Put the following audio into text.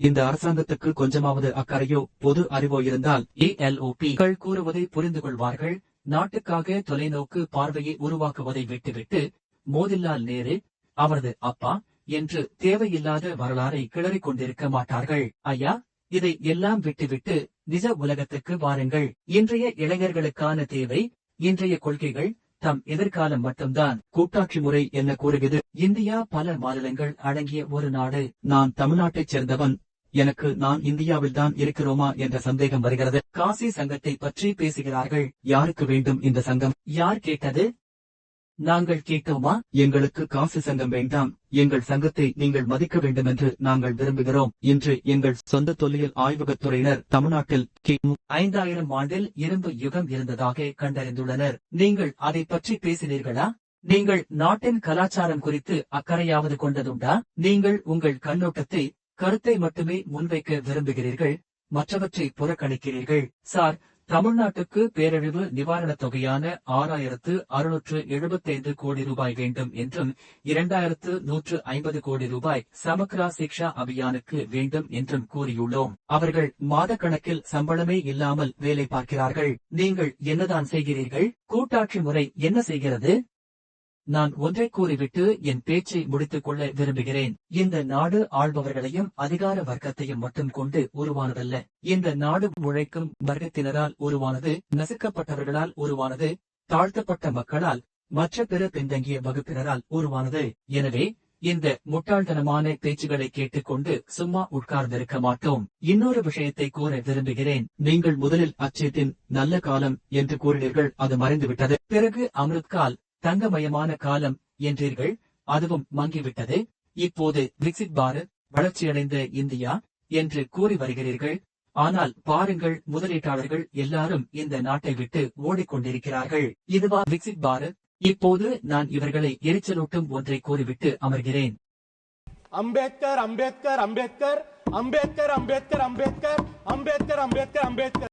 இந்த அரசாங்கத்துக்கு கொஞ்சமாவது அக்கறையோ பொது அறிவோ இருந்தால் ஏஎல்ஓபிகள் கூறுவதை புரிந்து கொள்வார்கள். நாட்டுக்காக தொலைநோக்கு பார்வையை உருவாக்குவதை விட்டுவிட்டு மோதிலால் நேரு அவரது அப்பா என்று தேவையில்லாத வரலாறை கிளறிக் கொண்டிருக்க மாட்டார்கள். ஐயா இதை எல்லாம் விட்டுவிட்டு நிஜ உலகத்துக்கு வாருங்கள். இன்றைய இளைஞர்களுக்கான தேவை இன்றைய கொள்கைகள் தம் எதிர்காலம் மட்டும்தான். கூட்டாட்சி முறை என்ன கூறுகிறது? இந்தியா பல மாநிலங்கள் அடங்கிய ஒரு நாடு. நான் தமிழ்நாட்டைச் சேர்ந்தவன் எனக்கு நான் இந்தியாவில்தான் இருக்கிறோமா என்ற சந்தேகம் வருகிறது. காசி சங்கத்தை பற்றி பேசுகிறார்கள். யாருக்கு வேண்டும் இந்த சங்கம்? யார் கேட்டது? நாங்கள் கேட்டோமா? எங்களுக்கு காசு சங்கம் வேண்டாம். எங்கள் சங்கத்தை நீங்கள் மதிக்க வேண்டும் என்று நாங்கள் விரும்புகிறோம். இன்று எங்கள் சொந்த தொல்லியல் ஆய்வகத்துறையினர் தமிழ்நாட்டில் கிமு ஐந்தாயிரம் ஆண்டில் இரும்பு யுகம் இருந்ததாக கண்டறிந்துள்ளனர். நீங்கள் அதை பற்றி பேசினீர்களா? நீங்கள் நாட்டின் கலாச்சாரம் குறித்து அக்கறையாவது கொண்டதுண்டா? நீங்கள் உங்கள் கண்ணோட்டத்தை கருத்தை மட்டுமே முன்வைக்க விரும்புகிறீர்கள் மற்றவற்றை புறக்கணிக்கிறீர்கள். சார் தமிழ்நாட்டுக்கு பேரழிவு நிவாரணத் தொகையான ஆறாயிரத்து அறுநூற்று எழுபத்தைந்து கோடி ரூபாய் வேண்டும் என்றும் இரண்டாயிரத்து நூற்று ஐம்பது கோடி ரூபாய் சமக்ரா சிக்ஷா அபியானுக்கு வேண்டும் என்றும் கூறியுள்ளோம். அவர்கள் மாதக்கணக்கில் சம்பளமே இல்லாமல் வேலை பார்க்கிறார்கள். நீங்கள் என்னதான் செய்கிறீர்கள்? கூட்டாட்சி முறை என்ன செய்கிறது? நான் ஒன்றை கூறிவிட்டு என் பேச்சை முடித்துக் கொள்ள விரும்புகிறேன். இந்த நாடு ஆள்பவர்களையும் அதிகார வர்க்கத்தையும் மட்டும் கொண்டு உருவானதல்ல. இந்த நாடு உழைக்கும் வர்க்கத்தினரால் உருவானது நசுக்கப்பட்டவர்களால் உருவானது தாழ்த்தப்பட்ட மக்களால் மற்ற பிற பின்தங்கிய வகுப்பினரால் உருவானது. எனவே இந்த முட்டாள்தனமான பேச்சுகளை கேட்டுக்கொண்டு சும்மா உட்கார்ந்திருக்க மாட்டோம். இன்னொரு விஷயத்தை கூற விரும்புகிறேன். நீங்கள் முதலில் அச்சேத்தின் நல்ல காலம் என்று கூறினீர்கள் அது மறைந்துவிட்டது. பிறகு அமிர்த்கால் தங்கமயமான காலம் என்றீர்கள் அதுவும் மங்கிவிட்டது. இப்போது பிரிக்சிட் பாரத் வளர்ச்சியடைந்த இந்தியா என்று கூறி வருகிறீர்கள். ஆனால் பாருங்கள் முதலீட்டாளர்கள் எல்லாரும் இந்த நாட்டை விட்டு ஓடிக்கொண்டிருக்கிறார்கள். இதுவா பிரிக்சிட் பாரத்? இப்போது நான் இவர்களை எரிச்சலூட்டும் ஒன்றை கூறிவிட்டு அமர்கிறேன். அம்பேத்கர் அம்பேத்கர் அம்பேத்கர் அம்பேத்கர் அம்பேத்கர் அம்பேத்கர் அம்பேத்கர் அம்பேத்கர் அம்பேத்கர்.